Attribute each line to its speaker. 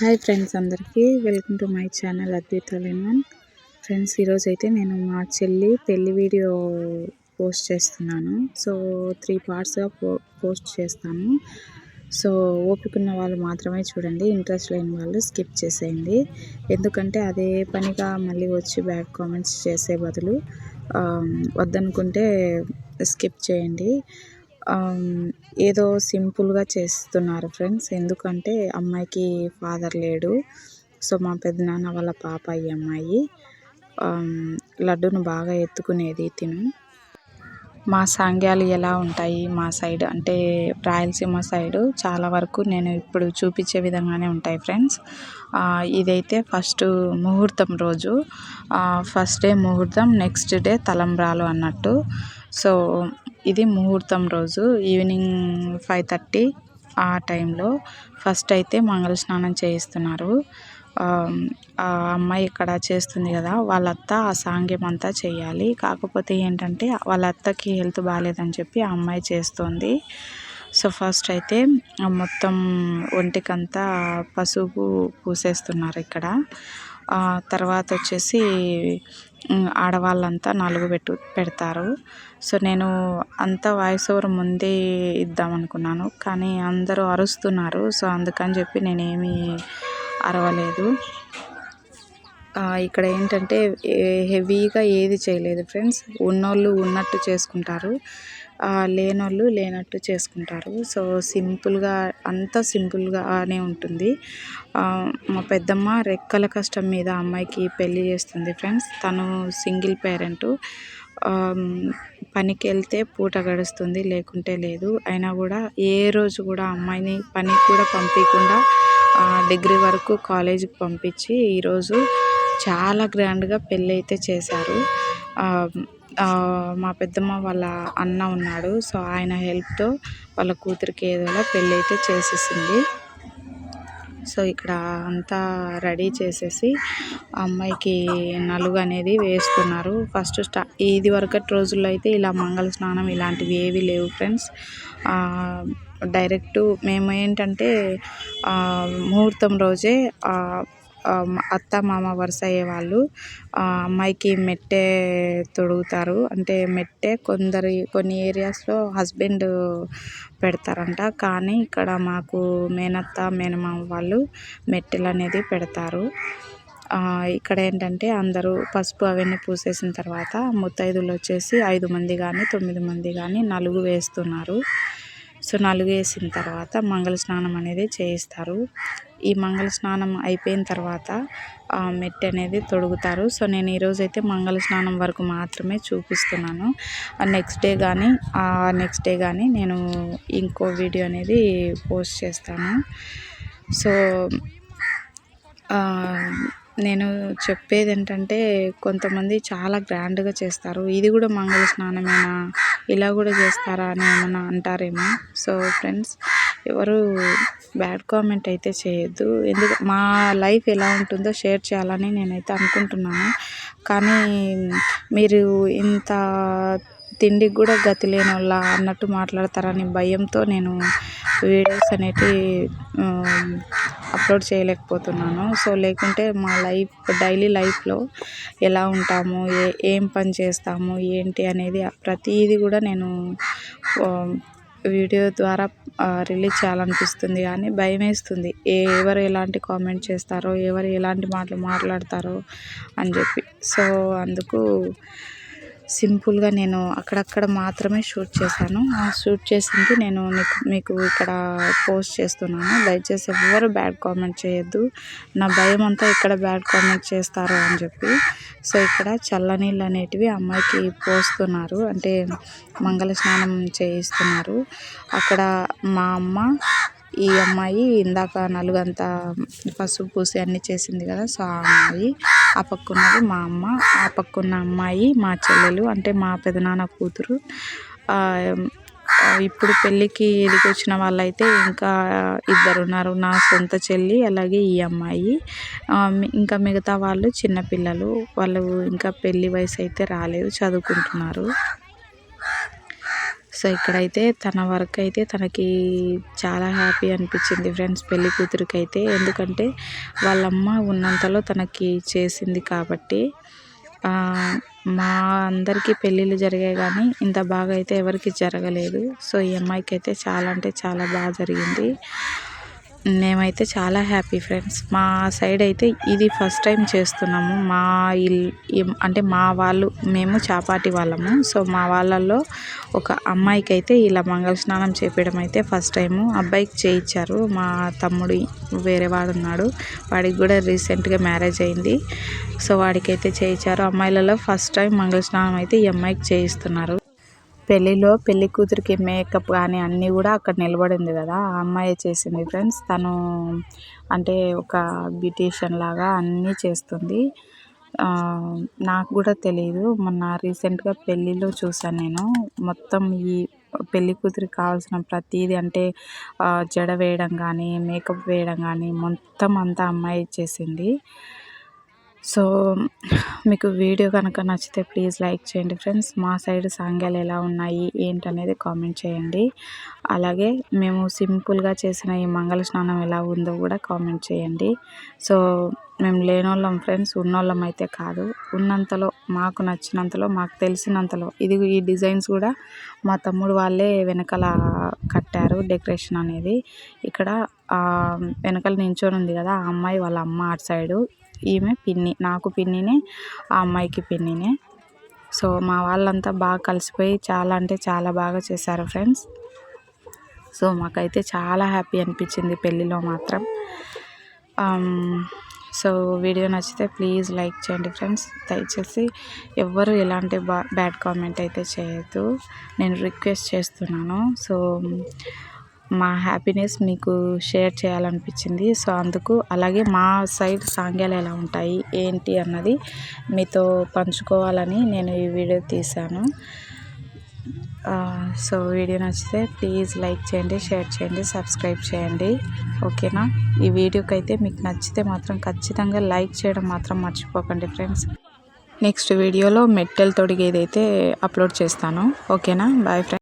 Speaker 1: Hi friends అందరికీ. Welcome to my channel Advitha friends ఈరోజు అయితే నేను మా చెల్లి పెళ్ళి వీడియో పోస్ట్ చేస్తున్నాను. సో త్రీ పార్ట్స్గా పో పోస్ట్ చేస్తాను. సో ఓపిక ఉన్న వాళ్ళు మాత్రమే చూడండి ఇంట్రెస్ట్ లేని వాళ్ళు స్కిప్ చేసేయండి. ఎందుకంటే అదే పనిగా మళ్ళీ వచ్చి బ్యాడ్ కామెంట్స్ చేసే బదులు వద్దనుకుంటే స్కిప్ చేయండి. ఏదో సింపుల్గా చేస్తున్నారు ఫ్రెండ్స్. ఎందుకంటే అమ్మాయికి ఫాదర్ లేడు. సో మా పెదనాన్న వాళ్ళ పాప ఈ అమ్మాయి. లడ్డును బాగా ఎత్తుకునేది తిను. మా సాంగ్యాలు ఎలా ఉంటాయి మా సైడ్? అంటే రాయలసీమ సైడు చాలా వరకు నేను ఇప్పుడు చూపించే విధంగానే ఉంటాయి ఫ్రెండ్స్. ఇదైతే ఫస్ట్ ముహూర్తం రోజు. ఫస్ట్ డే ముహూర్తం నెక్స్ట్ డే తలంబ్రాలు అన్నట్టు. సో ఇది ముహూర్తం రోజు ఈవినింగ్ ఫైవ్ థర్టీ ఆ టైంలో. ఫస్ట్ అయితే మంగళ స్నానం చేయిస్తున్నారు. ఆ అమ్మాయి ఇక్కడ చేస్తుంది కదా వాళ్ళ అత్త ఆ సాంగ్యం అంతా చేయాలి. కాకపోతే ఏంటంటే వాళ్ళ అత్తకి హెల్త్ బాగాలేదని చెప్పి ఆ అమ్మాయి చేస్తుంది. సో ఫస్ట్ అయితే మొత్తం ఒంటికంతా పసుపు పూసేస్తున్నారు ఇక్కడ. తర్వాత వచ్చేసి ఆడవాళ్ళంతా నలుగు పెట్టు పెడతారు. సో నేను అంతా వాయిస్ ఓవర్ ముందే ఇద్దాం అనుకున్నాను. కానీ అందరూ అరుస్తున్నారు. సో అందుకని చెప్పి నేనేమి అరవలేదు. ఇక్కడ ఏంటంటే హెవీగా ఏది చేయలేదు ఫ్రెండ్స్. ఉన్నోళ్ళు ఉన్నట్టు చేసుకుంటారు. లేనోళ్ళు లేనట్టు చేసుకుంటారు. సో సింపుల్గా అంతా సింపుల్గానే ఉంటుంది. మా పెద్దమ్మ రెక్కల కష్టం మీద అమ్మాయికి పెళ్ళి చేస్తుంది ఫ్రెండ్స్. తను సింగిల్ పేరెంటు. పనికి వెళ్తే పూట గడుస్తుంది లేకుంటే లేదు. అయినా కూడా ఏ రోజు కూడా అమ్మాయిని పనికి కూడా పంపించకుండా డిగ్రీ వరకు కాలేజీకి పంపించి ఈరోజు చాలా గ్రాండ్గా పెళ్ళి అయితే చేశారు. మా పెద్దమ్మ వాళ్ళ అన్న ఉన్నాడు. సో ఆయన హెల్ప్తో వాళ్ళ కూతురికి ఏదోలా పెళ్ళి అయితే చేసేసింది. సో ఇక్కడ అంతా రెడీ చేసేసి అమ్మాయికి నలుగు అనేది వేస్తున్నారు. ఫస్ట్ స్టా ఇది వరకటి రోజుల్లో అయితే ఇలా మంగళ స్నానం ఇలాంటివి ఏవి లేవు ఫ్రెండ్స్. డైరెక్ట్ మేము ఏంటంటే ముహూర్తం రోజే అత్త మామ వరుస అయ్యే వాళ్ళు అమ్మాయికి మెట్టె తొడుగుతారు. అంటే మెట్టె కొందరి కొన్ని ఏరియాస్లో హస్బెండ్ పెడతారంట. కానీ ఇక్కడ మాకు మేనత్త మేనమామ వాళ్ళు మెట్టెలు అనేది పెడతారు ఇక్కడ ఏంటంటే అందరూ పసుపు అవన్నీ పూసేసిన తర్వాత ముత్తైదులు వచ్చేసి ఐదు మంది కానీ తొమ్మిది మంది కానీ నలుగు వేస్తున్నారు. సో నలుగు వేసిన తర్వాత మంగళ స్నానం అనేది చేయిస్తారు. ఈ మంగళ స్నానం అయిపోయిన తర్వాత మెట్టి అనేది తొడుగుతారు. సో నేను ఈరోజు అయితే మంగళ స్నానం వరకు మాత్రమే చూపిస్తున్నాను. నెక్స్ట్ డే కానీ నెక్స్ట్ డే కానీ నేను ఇంకో వీడియో అనేది పోస్ట్ చేస్తాను. సో నేను చెప్పేది ఏంటంటే కొంతమంది చాలా గ్రాండ్గా చేస్తారు. ఇది కూడా మంగళ స్నానమేనా? ఇలా కూడా చేస్తారా అని ఏమైనా అంటారేమో. సో ఫ్రెండ్స్ ఎవరు బ్యాడ్ కామెంట్ అయితే చేయొద్దు. ఎందుకు మా లైఫ్ ఎలా ఉంటుందో షేర్ చేయాలని నేనైతే అనుకుంటున్నాను. కానీ మీరు ఇంత తిండికి కూడా గతి లేని వాళ్ళ అన్నట్టు మాట్లాడతారని భయంతో నేను వీడియోస్ అనేటివి అప్లోడ్ చేయలేకపోతున్నాను. సో లేకుంటే మా లైఫ్ డైలీ లైఫ్లో ఎలా ఉంటాము ఏ ఏం పని చేస్తాము ఏంటి అనేది ప్రతిదీ కూడా నేను వీడియో ద్వారా రిలీజ్ చేయాలనిపిస్తుంది. కానీ భయం వేస్తుంది. ఎవరు ఎలాంటి కామెంట్ చేస్తారో ఎవరు ఎలాంటి మాటలు మాట్లాడతారో అని చెప్పి. సో అందుకు సింపుల్గా నేను అక్కడక్కడ మాత్రమే షూట్ చేశాను. ఆ షూట్ చేసింది నేను మీకు ఇక్కడ పోస్ట్ చేస్తున్నాను. దయచేసి ఎవ్వరు బ్యాడ్ కామెంట్ చేయొద్దు. నా భయం అంతా ఇక్కడ బ్యాడ్ కామెంట్ చేస్తారు అని చెప్పి. సో ఇక్కడ చల్లనీళ్ళు అనేటివి అమ్మాయికి పోస్తున్నారు. అంటే మంగళ స్నానం చేయిస్తున్నారు. అక్కడ మా అమ్మ ఈ అమ్మాయి ఇందాక నలుగంతా పసుపు పూసి అన్నీ చేసింది కదా సో ఆ అమ్మాయి ఆ పక్క ఉన్నది మా అమ్మ ఆ పక్క ఉన్న అమ్మాయి మా చెల్లెలు అంటే మా పెదనాన్న కూతురు. ఇప్పుడు పెళ్ళికి ఎదిగొచ్చిన వాళ్ళైతే ఇంకా ఇద్దరు ఉన్నారు. నా సొంత చెల్లి అలాగే ఈ అమ్మాయి. ఇంకా మిగతా వాళ్ళు చిన్నపిల్లలు వాళ్ళు ఇంకా పెళ్ళి వయసు అయితే రాలేదు చదువుకుంటున్నారు. సో ఇక్కడైతే తన వర్క్ అయితే తనకి చాలా హ్యాపీ అనిపించింది ఫ్రెండ్స్ పెళ్ళి కూతురికి అయితే ఎందుకంటే వాళ్ళమ్మ ఉన్నంతలో తనకి చేసింది కాబట్టి మా అందరికీ పెళ్ళిళ్ళు జరిగాయి కానీ ఇంత బాగా అయితే ఎవరికి జరగలేదు. సో ఈ అమ్మాయికి అయితే చాలా అంటే చాలా బాగా జరిగింది. మేమైతే చాలా హ్యాపీ ఫ్రెండ్స్. మా సైడ్ అయితే ఇది ఫస్ట్ టైం చేస్తున్నాము. మా ఇల్ అంటే మా వాళ్ళు మేము చాపాటి వాళ్ళము. సో మా వాళ్ళల్లో ఒక అమ్మాయికి అయితే ఇలా మంగళ స్నానం చేపించడం అయితే ఫస్ట్ టైము. అబ్బాయికి చేయించారు మా తమ్ముడు వేరే వాడు ఉన్నాడు. వాడికి కూడా రీసెంట్గా మ్యారేజ్ అయింది. సో వాడికైతే చేయించారు అమ్మాయిలలో ఫస్ట్ టైం మంగళ స్నానం అయితే ఈ అమ్మాయికి చేయిస్తున్నారు. పెళ్ళిలో పెళ్ళి కూతురికి మేకప్ కానీ అన్నీ కూడా అక్కడ నిలబడింది కదా. ఆ అమ్మాయి చేసింది ఫ్రెండ్స్. తను అంటే ఒక బ్యూటీషియన్ లాగా అన్నీ చేస్తుంది. నాకు కూడా తెలియదు మొన్న రీసెంట్గా పెళ్ళిలో చూసాను నేను. మొత్తం ఈ పెళ్ళి కూతురికి కావాల్సిన ప్రతిదీ అంటే జడ వేయడం కానీ మేకప్ వేయడం కానీ మొత్తం అంతా అమ్మాయి చేసింది. సో మీకు వీడియో కనుక నచ్చితే ప్లీజ్ లైక్ చేయండి ఫ్రెండ్స్. మా సైడ్ సాంగ్యాలు ఎలా ఉన్నాయి ఏంటనేది కామెంట్ చేయండి. అలాగే మేము సింపుల్గా చేసిన ఈ మంగళ స్నానం ఎలా ఉందో కూడా కామెంట్ చేయండి. సో మేము లేనోళ్ళం ఫ్రెండ్స్ ఉన్నోళ్ళం అయితే కాదు. ఉన్నంతలో మాకు నచ్చినంతలో మాకు తెలిసినంతలో. ఇది ఈ డిజైన్స్ కూడా మా తమ్ముడు వాళ్ళే వెనకాల కట్టారు డెకరేషన్ అనేది. ఇక్కడ వెనకాల నించొని ఉంది కదా ఆ అమ్మాయి వాళ్ళ అమ్మ అటు సైడు. ఈమె పిన్ని నాకు పిన్నినే ఆ అమ్మాయికి పిన్నినే. సో మా వాళ్ళంతా బాగా కలిసిపోయి చాలా అంటే చాలా బాగా చేశారు ఫ్రెండ్స్. సో మాకైతే చాలా హ్యాపీ అనిపించింది పెళ్ళిలో మాత్రం. సో వీడియో నచ్చితే ప్లీజ్ లైక్ చేయండి ఫ్రెండ్స్. దయచేసి ఎవ్వరు ఎలాంటి బా బ్యాడ్ కామెంట్ అయితే చేయొద్దు. నేను రిక్వెస్ట్ చేస్తున్నాను. సో మా హ్యాపీనెస్ మీకు షేర్ చేయాలనిపించింది. సో అందుకు అలాగే మా సైడ్ సాంగ్యాలు ఎలా ఉంటాయి ఏంటి అన్నది మీతో పంచుకోవాలని నేను ఈ వీడియో తీశాను. సో వీడియో నచ్చితే ప్లీజ్ లైక్ చేయండి షేర్ చేయండి సబ్స్క్రైబ్ చేయండి. ఓకేనా ఈ వీడియోకి అయితే మీకు నచ్చితే మాత్రం ఖచ్చితంగా లైక్ చేయడం మాత్రం మర్చిపోకండి ఫ్రెండ్స్ నెక్స్ట్ వీడియోలో మెట్టెలు తొడిగేదైతే అప్లోడ్ చేస్తాను. ఓకేనా బాయ్ ఫ్రెండ్స్